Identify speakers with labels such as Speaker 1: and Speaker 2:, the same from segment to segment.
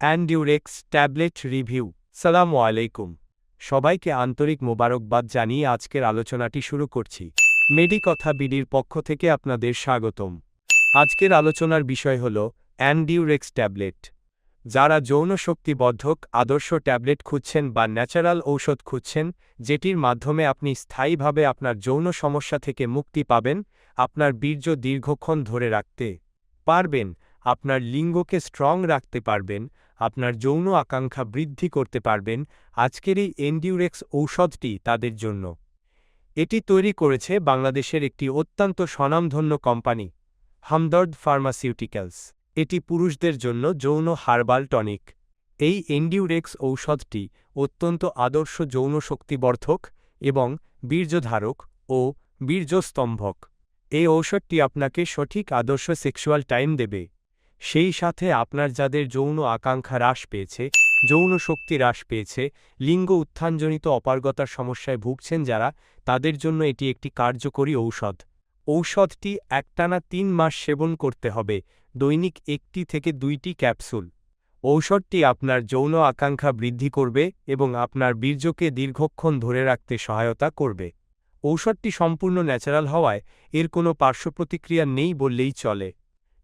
Speaker 1: অ্যান্ডিউরেক্স tablet review. সালাম আলাইকুম। সবাইকে আন্তরিক মোবারকবাদ জানিয়ে আজকের আলোচনাটি শুরু করছি। মেডিকথা বিডির পক্ষ থেকে আপনাদের স্বাগতম। আজকের আলোচনার বিষয় হল অ্যান্ডিউরেক্স ট্যাবলেট। যারা যৌন শক্তিবর্ধক আদর্শ ট্যাবলেট খুঁজছেন বা ন্যাচারাল ঔষধ খুঁজছেন, যেটির মাধ্যমে আপনি স্থায়ীভাবে আপনার যৌন সমস্যা থেকে মুক্তি পাবেন, আপনার বীর্য দীর্ঘক্ষণ ধরে রাখতে পারবেন, আপনার লিঙ্গকে স্ট্রং রাখতে পারবেন আপনার যৌন আকাঙ্ক্ষা বৃদ্ধি করতে পারবেন আজকের এই এন্ডিউরেক্স ঔষধটি তাদের জন্য। এটি তৈরি করেছে বাংলাদেশের একটি অত্যন্ত স্বনামধন্য কোম্পানি, হামদর্দ ফার্মাসিউটিক্যালস। এটি পুরুষদের জন্য যৌন হার্বাল টনিক। এই এন্ডিউরেক্স ঔষধটি অত্যন্ত আদর্শ যৌন শক্তিবর্ধক এবং বীর্যধারক ও বীর্যস্তম্ভক। এই ঔষধটি আপনাকে সঠিক আদর্শ সেক্সুয়াল টাইম দেবে। সেই সাথে আপনার যাদের যৌন আকাঙ্ক্ষা হ্রাস পেয়েছে, যৌন শক্তি হ্রাস পেয়েছে, লিঙ্গ উত্থানজনিত অপারগতার সমস্যায় ভুগছেন যারা, তাদের জন্য এটি একটি কার্যকরী ঔষধ। ঔষধটি একটানা তিন মাস সেবন করতে হবে, দৈনিক একটি থেকে দুইটি ক্যাপসুল। ঔষধটি আপনার যৌন আকাঙ্ক্ষা বৃদ্ধি করবে এবং আপনার বীর্যকে দীর্ঘক্ষণ ধরে রাখতে সহায়তা করবে। ঔষধটি সম্পূর্ণ ন্যাচারাল হওয়ায় এর কোনো পার্শ্বপ্রতিক্রিয়া নেই বললেই চলে।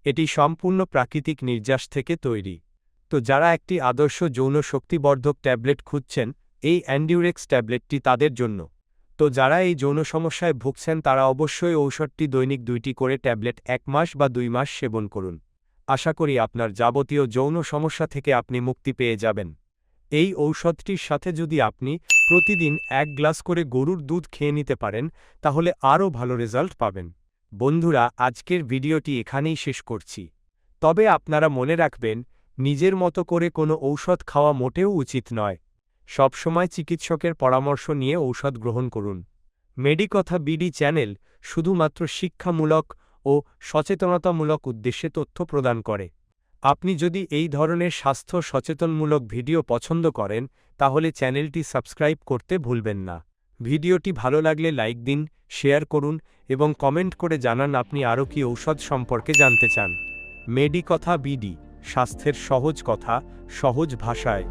Speaker 1: এটি সম্পূর্ণ প্রাকৃতিক নির্যাস থেকে তৈরি। তো যারা একটি আদর্শ যৌন শক্তিবর্ধক ট্যাবলেট খুঁজছেন, এই অ্যান্ডিউরেক্স ট্যাবলেটটি তাদের জন্য। তো যারা এই যৌন সমস্যায় ভুগছেন, তারা অবশ্যই ঔষধটি দৈনিক দুইটি করে ট্যাবলেট এক মাস বা দুই মাস সেবন করুন। আশা করি আপনার যাবতীয় যৌন সমস্যা থেকে আপনি মুক্তি পেয়ে যাবেন। এই ঔষধটির সাথে যদি আপনি প্রতিদিন এক গ্লাস করে গরুর দুধ খেয়ে নিতে পারেন, তাহলে আরও ভালো রেজাল্ট পাবেন। বন্ধুরা, আজকের ভিডিওটি এখানেই শেষ করছি। তবে আপনারা মনে রাখবেন, নিজের মতো করে কোনো ঔষধ খাওয়া মোটেও উচিত নয়। সবসময় চিকিৎসকের পরামর্শ নিয়ে ঔষধ গ্রহণ করুন। মেডিকথা বিডি চ্যানেল শুধুমাত্র শিক্ষামূলক ও সচেতনতামূলক উদ্দেশ্যে তথ্য প্রদান করে। আপনি যদি এই ধরনের স্বাস্থ্য সচেতনমূলক ভিডিও পছন্দ করেন, তাহলে চ্যানেলটি সাবস্ক্রাইব করতে ভুলবেন না। ভিডিওটি ভালো লাগলে লাইক দিন, শেয়ার করুন এবং কমেন্ট করে জানান আপনি আরও কি ঔষধ সম্পর্কে জানতে চান। মেডি কথা বিডি, স্বাস্থ্যের সহজ কথা, সহজ ভাষায়।